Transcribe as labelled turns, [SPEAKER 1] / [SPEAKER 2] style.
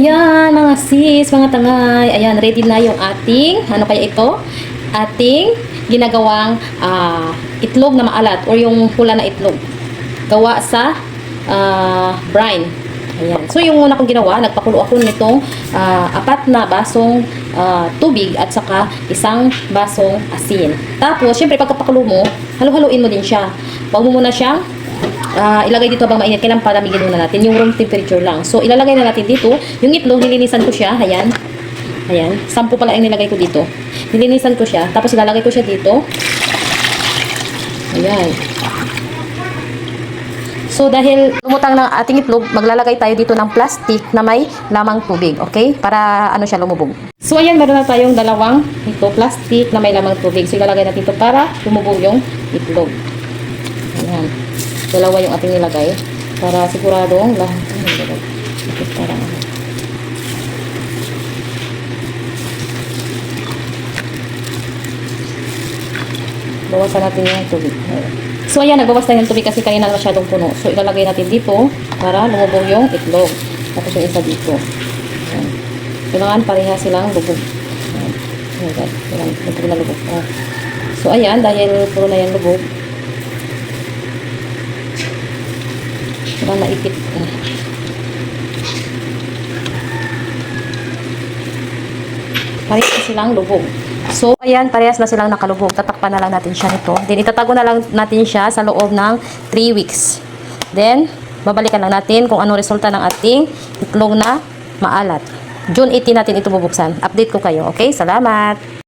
[SPEAKER 1] Ayan, mga sis, mga tangay. Ayan, ready na yung ating, ano kaya ito? Ating ginagawang ah, itlog na maalat or yung pula na itlog. Gawa sa ah, brine. Ayan. So, yung una kong ginawa, nagpakulo ako nitong ah, apat na basong ah, tubig at saka isang basong asin. Tapos, syempre, pagkapakulo mo, halo-haloin mo din siya. Huwag mo muna siyang Ah, ilagay dito habang mainit. Kailangan palamigin muna natin. Yung room temperature lang. So, ilalagay na natin dito. Yung itlog, nilinisan ko siya. Ayan. Ayan. Sampu pala yung nilagay ko dito. Nilinisan ko siya. Tapos, ilalagay ko siya dito. Ayan. So, dahil lumutang ng ating itlog, maglalagay tayo dito ng plastic na may lamang tubig. Okay? Para ano siya lumubog. So, ayan. Meron na tayong dalawang ito, plastic na may lamang tubig. So, ilalagay natin ito para lumubog yung itlog. Ayan. Dalawa yung ating nilagay. Para siguradong lahat. Para. Bawasan natin yung tubig. So, ayan. Nagbawas tayo ng tubig kasi kanina masyadong puno. So, ilalagay natin dito para lumubog yung itlog. Tapos yung isa dito. Ayan. Kailangan pareha silang lubog. Ayan. Ayan. Lubog na lubog. Oh. So, ayan. Dahil puro na yan lubog. Para maipit. Parehas na silang lubog. So, ayan, parehas na silang nakalubog. Tatakpan na lang natin siya nito. Then, itatago na lang natin siya sa loob ng 3 weeks. Then, babalikan lang natin kung ano resulta ng ating itlog na maalat. June 18 natin ito bubuksan. Update ko kayo, okay? Salamat!